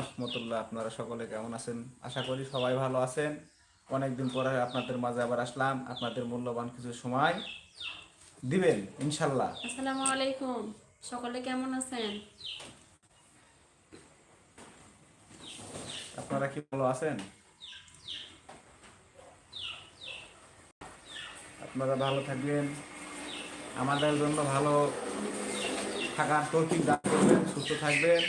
রহমতুল্লাহ আপনারা সকলে কেমন আছেন? আশা করি সবাই ভালো আছেন। অনেকদিন পরে আপনাদের মাঝে আবার আসলাম আপনাদের মূল্যবান কিছু সময় দিবেন ইনশাল্লাহ। আসসালামু আলাইকুম সকলে কেমন আছেন? আপনারা কি ভালো আছেন? আপনারা ভালো থাকবেন। আমাদের জন্য ভালো থাকার তৌফিক দান করবেন সুস্থ থাকবেন।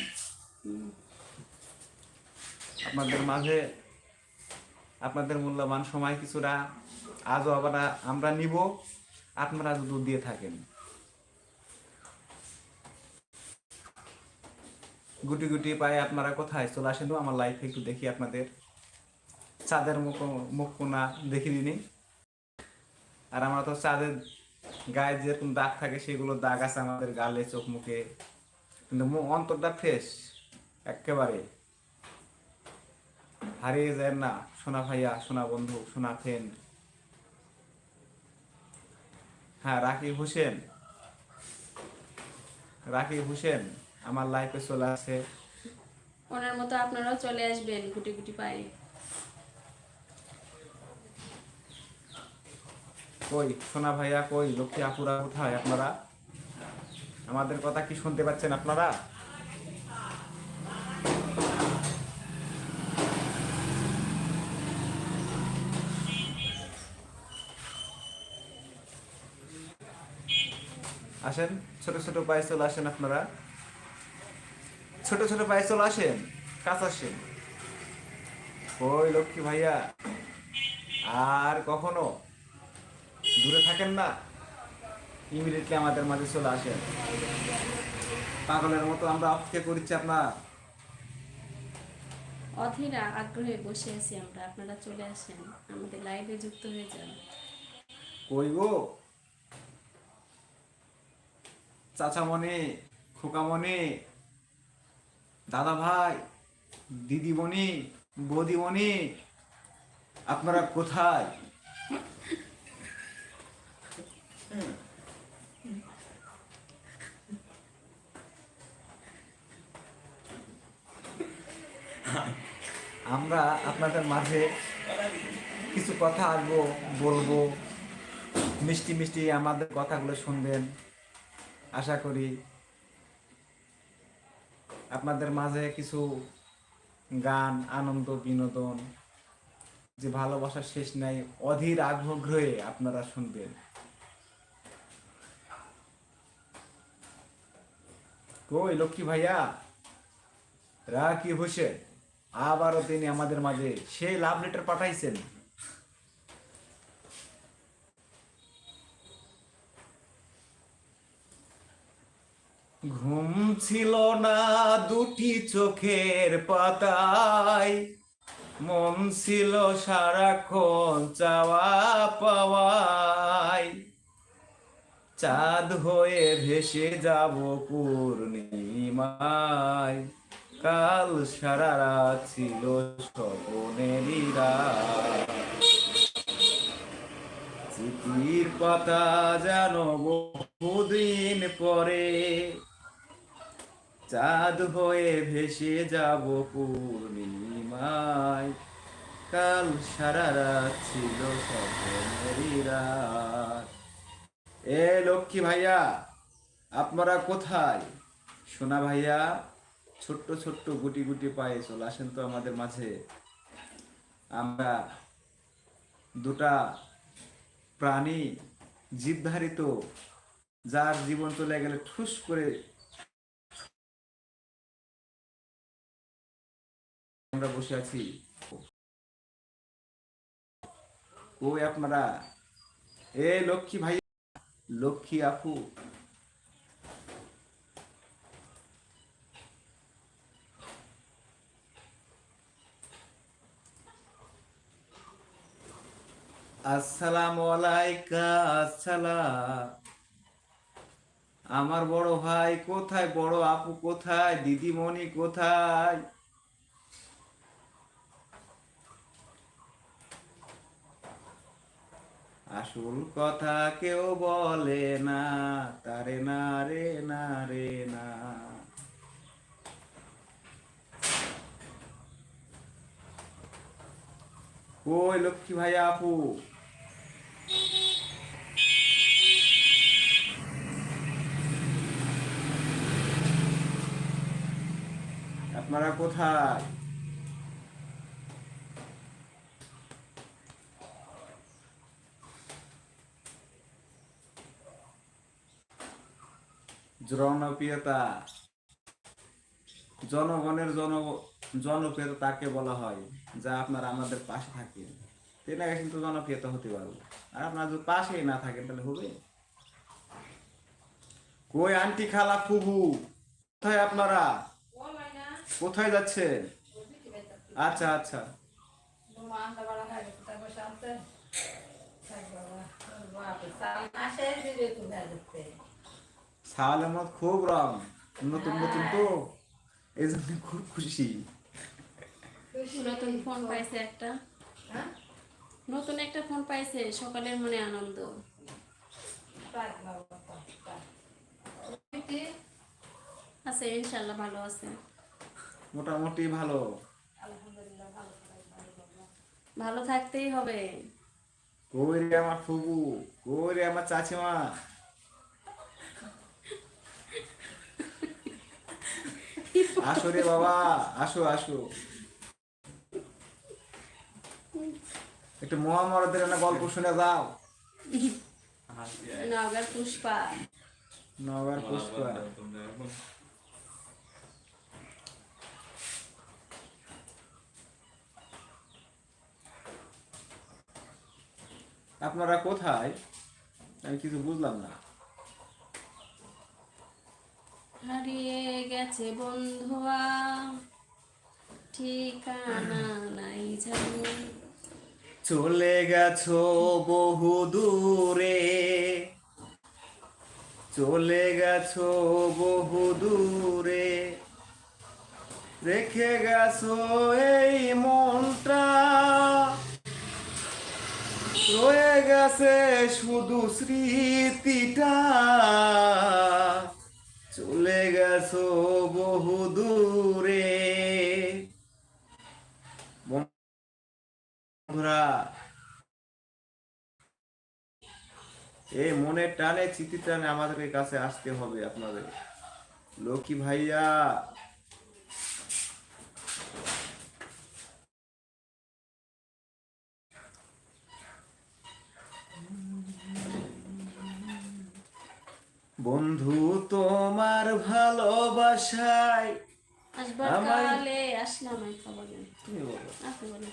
আপনাদের মাঝে আপনাদের মূল্যবান সময় কিছুটা আজও আবার আমরা নিব, আপনারা যদি দিয়ে থাকেন। গুটি গুটি পায়ে আপনারা কোথায় চলে আসেন আমার লাইফে একটু দেখি আপনাদের। চাঁদের মুখ মুখ কোনা দেখি দিনি আর আমরা তো চাঁদের গায়ে যেরকম দাগ থাকে সেগুলো দাগ আছে আমাদের গালে, চোখ মুখে। কিন্তু অন্তরটা ফ্রেশ একেবারে। হারিয়ে যায় না। সোনা ভাইয়া সোনা বন্ধু সোনা ফ্রেন্ড। হ্যাঁ রাকিব হোসেন। রাকিব হোসেন আমার লাইফে চলে আসে। ওনার মতো আপনারাও চলে আসবেন গুটি গুটি পায়ে। কই সোনা ভাইয়া কই? লক্ষ্মী আপুরা কোথায় আপনারা? আমাদের কথা কি শুনতে পাচ্ছেন আপনারা? আসেন ছোট ছোট পায়ে চলে আসেন আপনারা। ছোট ছোট পায়ে চলে আসেন কাছে আসেন। ওই লক্ষ্মী ভাইয়া আর কখনো দূরে থাকেন না ইমিডিয়েটলি আমাদের মাঝে চলে আসেন। পাগলের মতো আমরা অপেক্ষা করছি আপনার। অধীরা আগ্রহে বসে আছি আমরা আপনারা চলে আসেন আমাদের লাইভে যুক্ত হয়ে যান। কই গো? চাচামণি, খোকামণি দাদা ভাই দিদিমণি, বৌদিমণি, আপনারা কোথায়? আমরা আপনাদের মাঝে কিছু কথা আসব, বলব। মিষ্টি মিষ্টি আমাদের কথাগুলো শুনবেন। আশা করি আপনাদের মাঝে কিছু গান, আনন্দ, বিনোদন, যে ভালোবাসার শেষ নাই, অধীর আগ্রহে আপনারা শুনবেন। কই লক্ষ্মী ভাইয়া? রাকি হোসেন, আবারও তিনি আমাদের মাঝে। সেই লাভ লেটার পাঠাইছেন। ঘুম ছিল না দুটি চোখের পাতায়। মন ছিল সারাক্ষণ চাওয়া পাওয়ায়। চাঁদ হয়ে ভেসে যাব পূর্ণিমায়। কাল সারা রাত ছিল স্বপনেরই রাত। পাতা যেন বহুদিন পরে চাঁদ হয়ে ভেসে যাব পূর্ণিমায়। কাল সারা রাত ছিল রাত। এ লক্ষ্মী ভাইয়া, আপনারা কোথায়? সোনা ভাইয়া, ছোট্ট ছোট্ট গুটি গুটি পায়ে চলে আসেন তো আমাদের মাঝে। আমরা দুটা প্রাণী জীবধারিত, যার জীবন চলে গেলে ঠুস করে আমরা বসে আছি। ওই আপনারা এ লক্ষ্মী ভাই, লক্ষ্মী আপু। আলাইকা, আসসালাম। আমার বড় ভাই কোথায়? বড় আপু কোথায়? দিদিমণি কোথায়? আসল কথা কেউ বলে না, তারে না রে না রে, না। ওই লক্ষ্মী ভাই আপু। আপনারা কোথায়? জনপ্রিয়তা। জনগণের জন, জনপ্রিয়তা তাকে বলা হয়, যা আপনারা আমাদের পাশে থাকেন তেনাকে কিন্তু জনপ্রিয়তা হতে পারবে। আর আপনারা যদি পাশেই না থাকেন, তাহলে হবে? কই আন্টি খালা ফুবু কোথায় আপনারা? কোথায় যাচ্ছেন? আচ্ছা আচ্ছা। খুব রং নতুন নতুন তো এই জন্য খুব খুশি। নতুন ফোন পাইছে একটা। নতুন একটা ফোন পাইছে সকালের মনে আনন্দ। আছে ইনশাল্লাহ ভালো আছে। মোটামুটি ভালো। ভালো থাকতেই হবে। কই রে আমার ফুবু কই রে আমার চাচিমা। আসো রে বাবা আসো আসো। একটু মহামারতের একটা গল্প শুনে যাও। নগর পুষ্পা। নগর পুষ্পা। আপনারা কোথায়? আমি কিছু বুঝলাম না। হারিয়ে গেছে বন্ধুয়া। ঠিকানা নাই জানি। চলে গেছো বহু দূরে। চলে গেছো বহু দূরে। রেখে গেছো এই মনটা। রয়ে গেছে শুধু স্মৃতিটা। চলে গেছো বহু দূরে। এই মনের টানে চিঠি টানে আমাদের কাছে আসতে হবে আপনাদের। লক্ষ্মী ভাইয়া বন্ধু তোমার ভালোবাসায় কালে আসলাম তুমি বলো।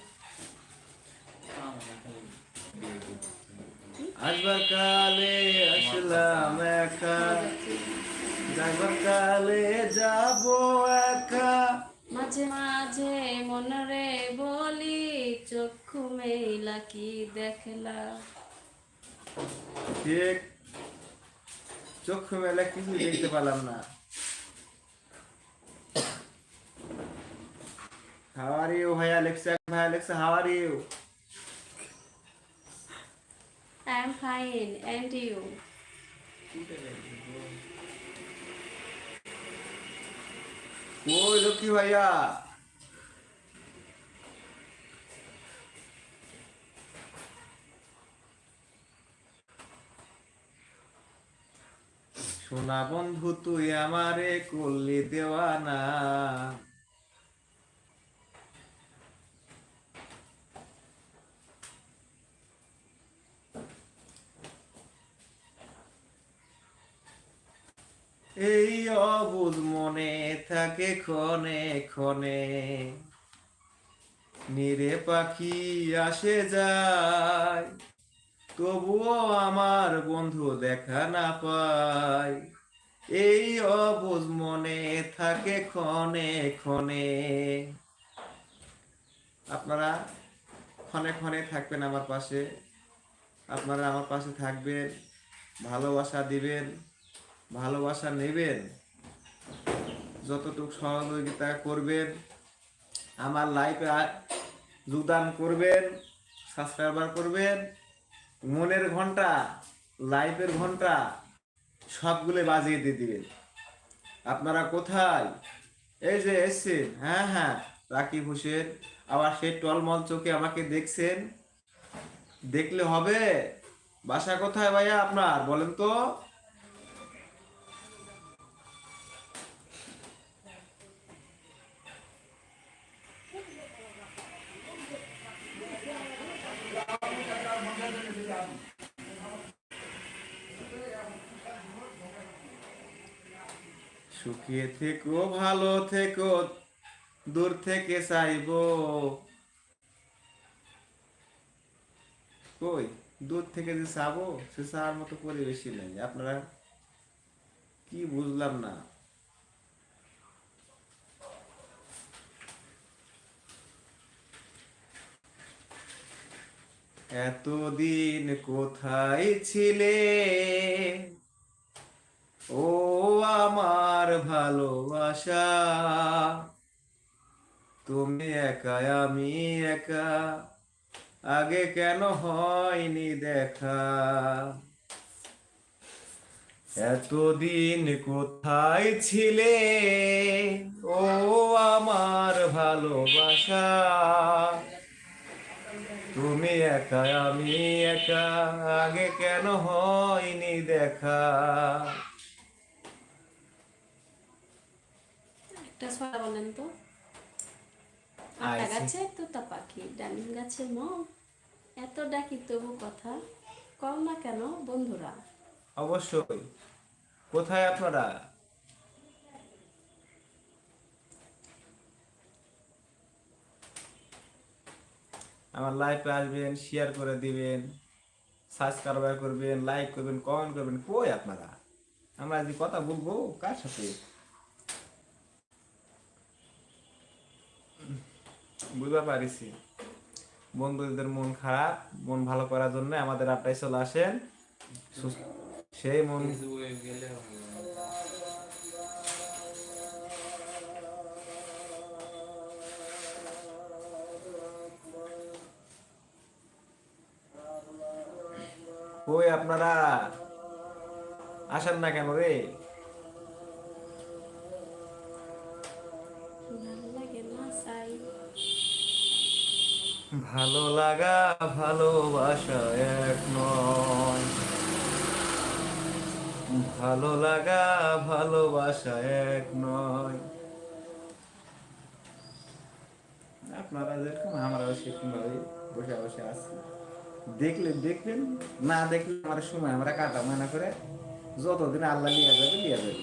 আসবার কালে আসলাম একা। যাবার কালে যাব একা। মাঝে মাঝে মনরে বলি চক্ষু মেলা কি দেখলা? ঠিক চক্ষু মেলা কিছু দেখতে পেলাম না How are you, ভাই Alexa? ভাই Alexa, how are you? I am fine and you কই লক্ষ্মী সোনা বন্ধু, তুই আমারে করলি দেওয়ানা। এই অবুধ মনে থাকে ক্ষণে ক্ষণে নিরে পাখি আসে যায়। তবুও আমার বন্ধু দেখা না পায়। এই অবুধ মনে থাকে ক্ষণে ক্ষণে। আপনারা ক্ষণে ক্ষণে থাকবেন আমার পাশে। আপনারা আমার পাশে থাকবেন, ভালোবাসা দিবেন, ভালোবাসা নেবেন। যতটুকু সহযোগিতা করবেন, আমার লাইফে যোগদান করবেন, সাবস্ক্রাইবার করবেন মনের ঘণ্টা লাইফের ঘণ্টা, সবগুলো বাজিয়ে দিয়ে দিবেন। আপনারা কোথায়? এই যে এসছেন। হ্যাঁ হ্যাঁ রাকিব হোসেন, আবার সেই টলমল চোখে আমাকে দেখছেন। দেখলে হবে? বাসা কোথায় ভাইয়া আপনার? বলেন তো। সুখে থেকো, ভালো থেকো, দূর থেকে চাইব। কই? দূর থেকে যে চাবো, সে চাওয়ার মতো পরিবেশই নাই। আপনারা কি বুঝলাম না? এতদিন কোথায় ছিলে? ও আমার ভালোবাসা, তুমি একা, আমি একা, আগে কেন হয়নি দেখা? এতদিন কোথায় ছিলে? ও আমার ভালোবাসা, তুমি একা, আমি একা, আগে কেন হয়নি দেখা? একটা ছড়া বলেন তো। আটা। গাছে তোতা পাখি ডালিম গাছে এত ডাকি তবু কথা কম না কেন বন্ধুরা? অবশ্যই। কোথায় আপনারা? আমার লাইভে আসবেন শেয়ার করে দিবেন সাবস্ক্রাইব করবেন লাইক করবেন কমেন্ট করবেন কই আপনারা? আমরা আজ কথা বলব কার সাথে? বুঝতে পারিছি। বন্ধুদের মন খারাপ মন ভালো করার জন্য আমাদের আড্ডায় চলে আসেন। সেই মন কই আপনারা আসেন না কেন রে? ভালো লাগা, ভালোবাসা এক নয়। ভালো লাগা, ভালোবাসা এক নয়। আপনারা যেরকম, আমরাও সেরকম ভাবে বসে বসে আছি। দেখলেন দেখলেন না দেখলে আমার সময় আমরা কাটা মনে করে যতদিন আল্লাহ লিয়া যাবে লিয়া যাবে।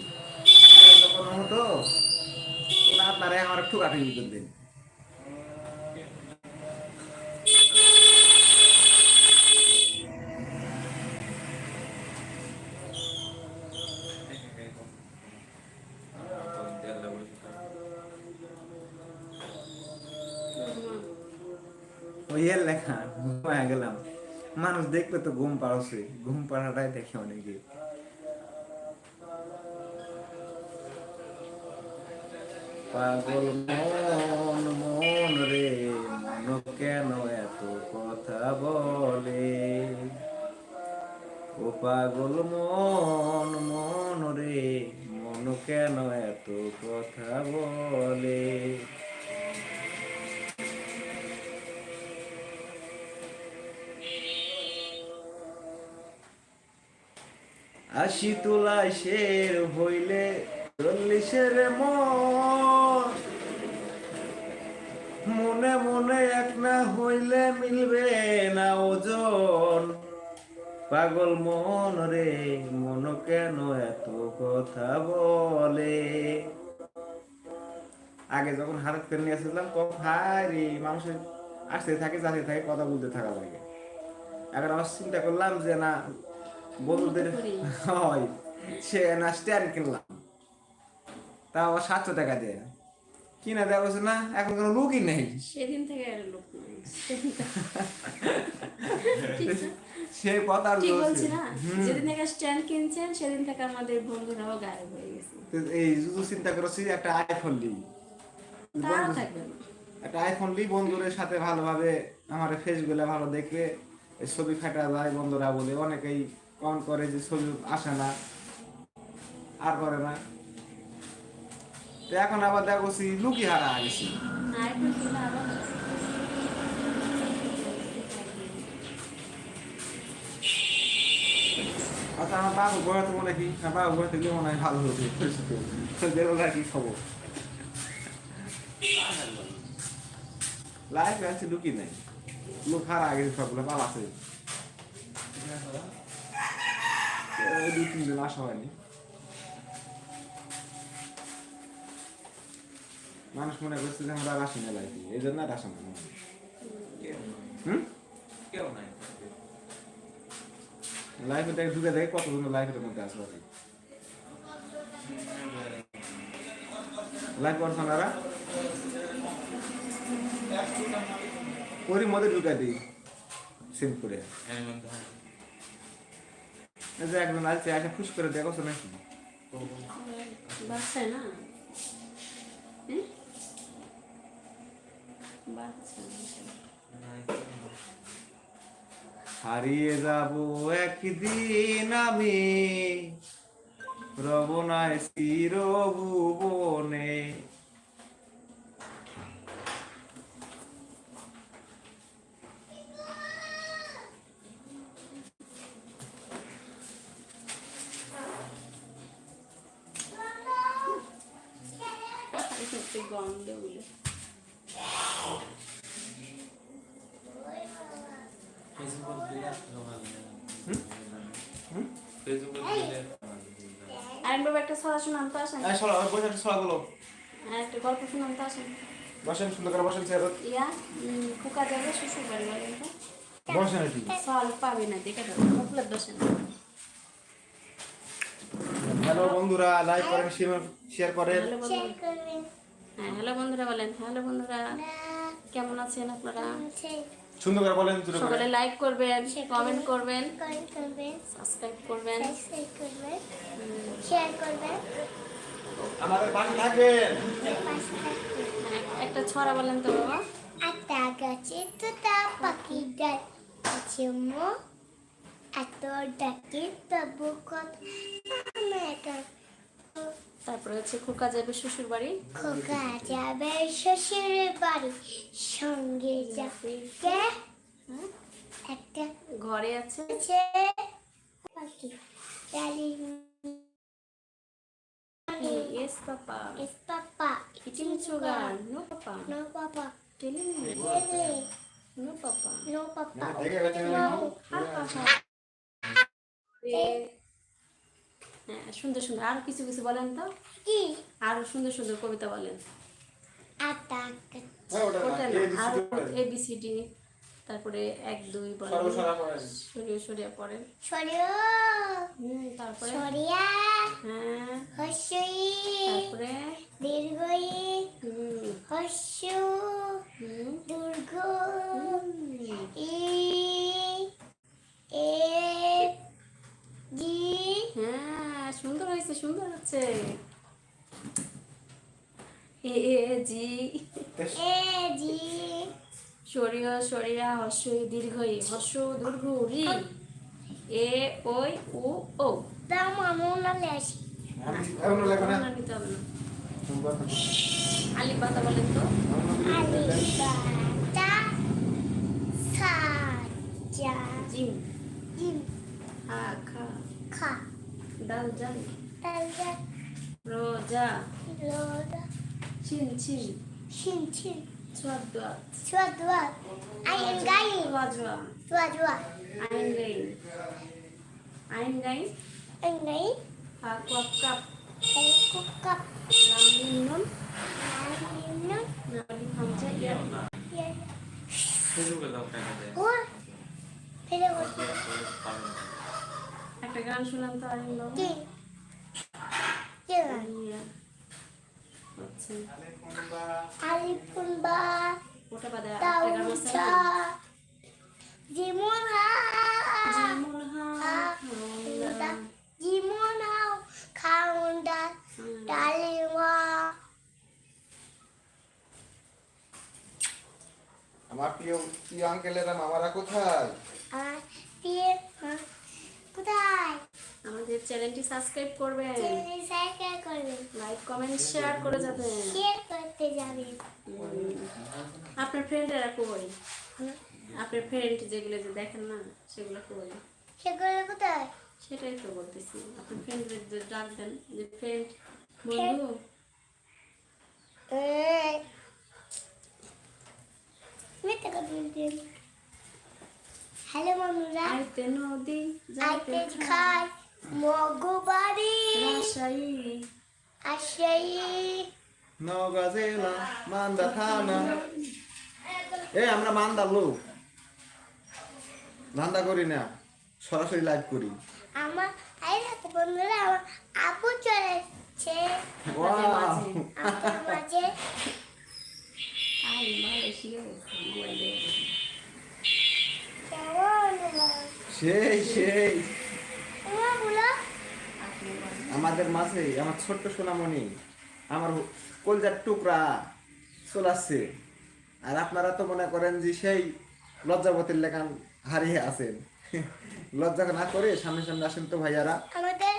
যখন হতো তখন আপনারা আমার ঠুকাঠুকি করবেন। মানুষ দেখলে তো ঘুম পাড়ছে ঘুম পাড়াটাই দেখে অনেকে। পাগল মন মন রে, মন কেন এত কথা বলে? ও পাগল মন মন রে, মন কেন এত কথা বলে? আশি তোলায় শের হইলে চল্লিশের মন মনে মনে এক না হইলে মিলবে না ওজন। পাগল মন রে, মন কেন এত কথা বলে? আগে যখন হারাত করে নিয়ে আসছিলাম কম হারি মানুষের আসতে থাকে, যাতে থাকে, কথা বলতে থাকা লাগে। এখন আমার চিন্তা করলাম যে না বন্ধুদের হয়। সে না স্ট্যান্ড কিনলাম। তা আবার সাতশো টাকা দিয়ে। কিনে দেওয়া বলছে না এখন কোনো লুকই নেই। সেদিন থেকে লোক? সে কথা ঠিক বলছি না? যেদিন থেকে স্ট্যান্ড কিনছেন সেদিন থেকে আমাদের বন্ধুরাও গায়েব হয়ে গেছে। এই শুধু চিন্তা করছি একটা আইফোন নিই। একটা আইফোন নিই বন্ধুদের সাথে ভালোভাবে আমার ফেসগুলো ভালো দেখবে ছবি ফাটা যায় বন্ধুরা বলে অনেকেই কম করে যে ছবি আসে না, আর করে না। তো এখন আবার দেখো লুকি হারা গেছি আচ্ছা আমার বাবু ঘরে তো মনে কি বাবু ঘরে থেকে মনে হয় ভালো হতো আর কি খবর? লাইফ আছে, লুকি নাই। লোক হারা আগে সবগুলো আছে দুই তিন দিন আসা হয়নি মানুষ মনে করছে যে আমরা আসি না লাইফে এই জন্য আর আসা না হুম কেউ নাই। লাইফে দেখে ঢুকে দেখে কতজন লাইফের মধ্যে আসবে লাইফ করছ না ওরই মধ্যে ঢুকে দিই সিম করে এর মধ্যে এই যে একজন আসছে এসে খুশ করে দেখো নাকি বাচ্চা না হারিয়ে যাব একদিন আমি রবনায় চির ভুবনে একটু গন্ধ বলে। ফেসবুক দিলে ভালো হুম? হুম? ফেসবুক দিলে আরেকবার একটা ছড়া শোনান তো আসেন। এই সরা বসে সরা গুলো আর একটা গল্প শোনান তো আসেন। বসেন সুন্দর করে বসেন স্যার ইয়া কুকা যাবে শ্বশুর বাড়ি বলেন বসেন নাকি সল পাবে না দেখে দাও মুখলে বসেন হ্যালো বন্ধুরা লাইক করেন শেয়ার করেন। হ্যাঁ হ্যালো বন্ধুরা বলেন। হ্যালো বন্ধুরা কেমন আছেন আপনারা? সুন্দর করে বলেন সকালে লাইক করবেন কমেন্ট করবেন কমেন্ট করবেন সাবস্ক্রাইব করবেন। শেয়ার করবেন আমাদের পাশে থাকবেন। হ্যাঁ, একটা ছড়া বলেন তো বাবা। আটা গাছে তোতা পাখি ডাল আছে মো এত ডাকে তবু কত মেটা তারপরে হচ্ছে খোকা যাবে শ্বশুর বাড়ি। খোকা যাবে শ্বশুরের বাড়ি সঙ্গে যাবে কে? একটা ঘরে আছে। আছে। পাখি। papa no papa no papa no সুন্দর সুন্দর। আরও কিছু কিছু বলেন তো? কি? আরও সুন্দর সুন্দর কবিতা বলেন। বিসি আরও করে। এবিসিডি তারপরে এক দুই বলেন। সরিয়ে সরিয়ে পড়েন। তারপরে? হ্যাঁ। তারপরে? দীর্ঘই। দুর্গ। ই। এ জি হ্যাঁ সুন্দর হয়েছে সুন্দর হচ্ছে। এ এ জি এ জি। সরিয় সরিয়া হর্ষই দীর্ঘই হর্ষ দীর্ঘ রি। এ ওই উ ও দাম আমন লেসি আমি এখন লেখো না না নিতে আলি পাতা বলেন তো। আলি জিম। জিম। খা ডাল জাল তালজা রোজা লোদা চিন চিন শিন শিন সোয়াদ দোয়াত Chua dua. Ayin gayin. জোয়া জোয়া Chua dua. আইন গাইন আইন গাইন Ayin gayin. হা কোয়াক কাপ Ay kukap. লাম লিম নুন Ayin nun. নালি খামচা ইয়ার Yan. একটা গান শুনান তো. ইয়া। আচ্ছা. যেমন. আমার প্রিয় প্রিয় আঙ্কেলেরা মামারা কোথায় আর দিয়ে কোথায় আমাদের চ্যানেলটি সাবস্ক্রাইব করবেন। চ্যানেল সাবস্ক্রাইব করবেন। লাইক কমেন্ট শেয়ার করে যাবেন। শেয়ার করতে যাবেন। আপনার ফ্রেন্ডেরা কই? আপনার ফ্রেন্ড যেগুলো যে দেখেন না সেগুলো কই? সেগুলো কোথায়? সেটাই তো বলতেছি। আপনার ফ্রেন্ডদের যে ডাক দেন যে ফ্রেন্ড বন্ধু। এই, মিথ্যা কথা বলছেন হ্যালো বন্ধুরা। আইতে নদী আইতে যাইতে খাই মগবাড়ি। রাজশাহী। আশাই নওগাঁ জেলা মান্দা থানা এই আমরা মান্দার লোক। ধান্দা করি না সরাসরি লাইভ করি। আমার এই দেখো বন্ধুরা আমার আপু চলেছে আপনাদের মাঝে আই মালয়েশিয়া সেই সেই। আমাদের মাঝে আমার ছোট্ট সোনামণি আমার কলজার টুকরা চলাচ্ছে। আর আপনারা তো মনে করেন যে সেই লজ্জাবতীর লেখান হারিয়ে আছেন। লজ্জা না করে সামনে সামনে আসেন তো ভাইয়ারা। আমাদের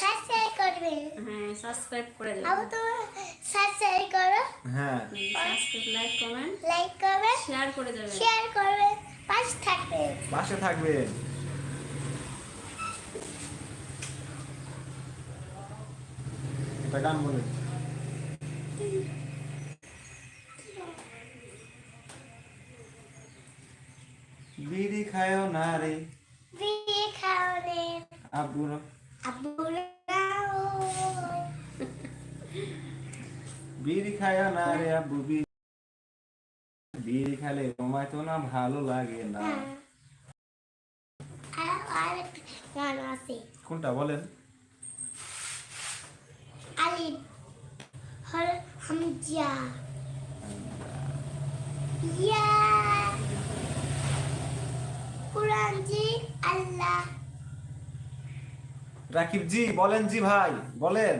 সাবস্ক্রাইব করবে। হ্যাঁ সাবস্ক্রাইব করে আবু দেবেন তো সাবস্ক্রাইব করো। হ্যাঁ। সাবস্ক্রাইব লাইক কমেন্ট লাইক করবে। শেয়ার করে যাবেন শেয়ার করবে। পাশে থাকবে। পাশে থাকবেন একটা গান বলে। বিড়ি খায় না রে। খাওয়ালে আব্বুর। আব্বুরাও। বিড়ি খায় না রে আব্বু বিড়ি বিড়ি খালে তোমায় তো না ভালো লাগে না। আছে। কোনটা বলেন? আলিফ হর হামজা ইয়া কুরআন জি আল্লাহ। রাকিব জি বলেন জি ভাই বলেন।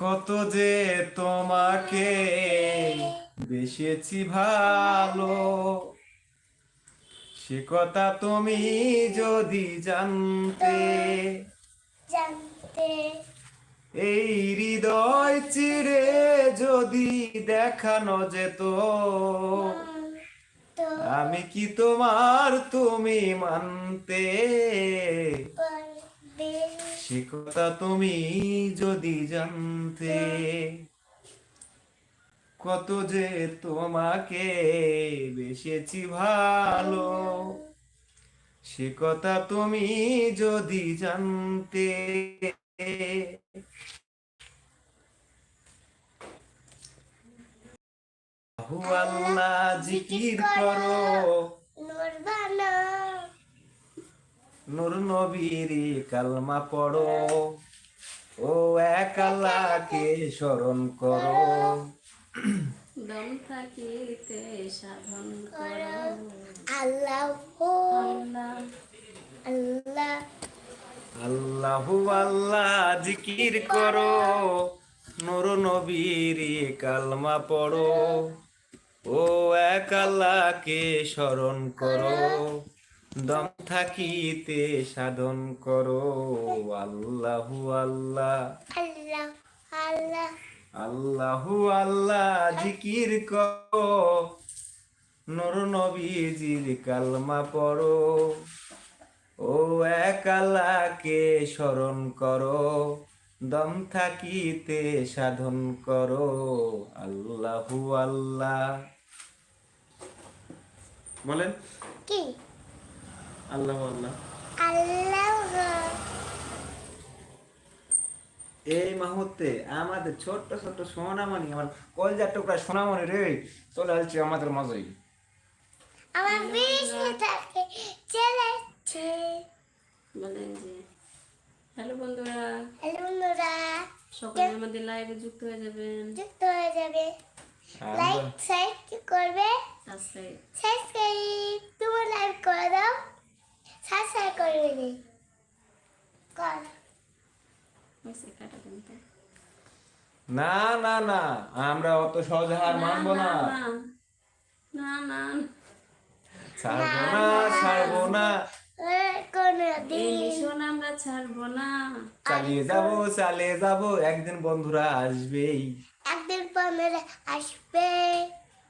কত যে তোমাকে বেসেছি ভালো। সে কথা তুমি যদি জানতে জানতে। এই হৃদয় চিরে যদি দেখানো যেত আমি কি তোমার তুমি মানতে? সে কথা তুমি যদি জানতে, কত যে তোমাকে বেসেছি ভালো, সে কথা তুমি যদি জানতে, আল্লাহ জিকির করো। নূর নবীর কালমা পড়ো। ও এক আল্লাহকে স্মরণ করো। দম থাকিতে সাধন করো। আল্লাহ আল্লাহ। আল্লাহ আল্লাহু আল্লাহ জিকির করো। নূর নবীর কালমা পড়ো। ও এক আল্লাহকে স্মরণ করো। দম থাকিতে সাধন করো। আল্লাহু আল্লাহ। আল্লাহ আল্লাহ আল্লাহু জিকির করো। নূর নবীজির কালমা পড়ো। ও এক আল্লাহকে স্মরণ করো। দম থাকিতে সাধন করো। আল্লাহু আল্লাহ। বলেন? কি? আল্লাহ আল্লাহ আল্লাহ এই মুহূর্তে আমাদের ছোট্ট ছোট্ট সোনামণি আমার কলজার টুকরা সোনামণি রে চলে আসছে আমাদের মাঝেই। আমার বিষ্ণু থাকে চলেছে বলেন যে হ্যালো বন্ধুরা। হ্যালো বন্ধুরা। সকালে আমাদের লাইভে যুক্ত হয়ে যাবেন। যুক্ত হয়ে যাবে। লাইক সাইড করবে। সাবস্ক্রাইব সাবস্ক্রাইব তোমার লাইক করে দাও। সাবস্ক্রাইব কর না না না আমরা অত সহজে হার মানবো না না। না ছাড়বো না ছাড়বো না। আমরা ছাড়বো চালিয়ে যাব চালিয়ে যাব একদিন বন্ধুরা আসবেই। একদিন বন্ধুরা আসবে।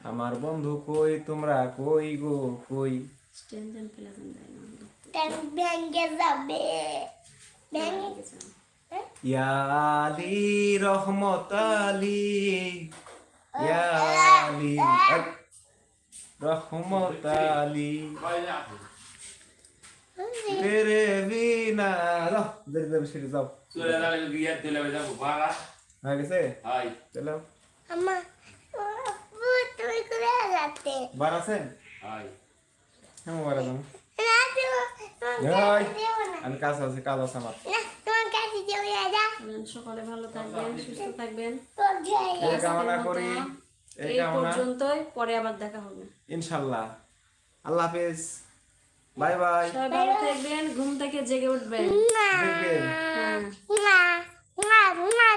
আমার বন্ধু কই তোমরা কই গো কই? দেয় না ট্যাং ভেঙে যাবে ভেঙে ইয়া আলী রহমত আলী ইয়া আলী আক, রহমত আলী তেরে বিনা যাও দেরি দেরি সেরে যাও চলে যাবে গিয়ে চলে যাব ভাড়া হয়ে গেছে হাই চলো আমা তুমি করে যাতে বার আছে হাই হ্যাঁ বার আছে না তুমি এই, দেব না আমি কাজ আছে কাজ আছে আমার। না সকালে ভালো থাকবেন সুস্থ থাকবেন। এই কামনা করি এই এই পর্যন্তই পরে আবার দেখা হবে। ইনশাল্লাহ। আল্লাহ হাফেজ। Bye bye. সবাই ভালো থাকবেন ঘুম থেকে জেগে উঠবেন। দেখবেন। হ্যাঁ। না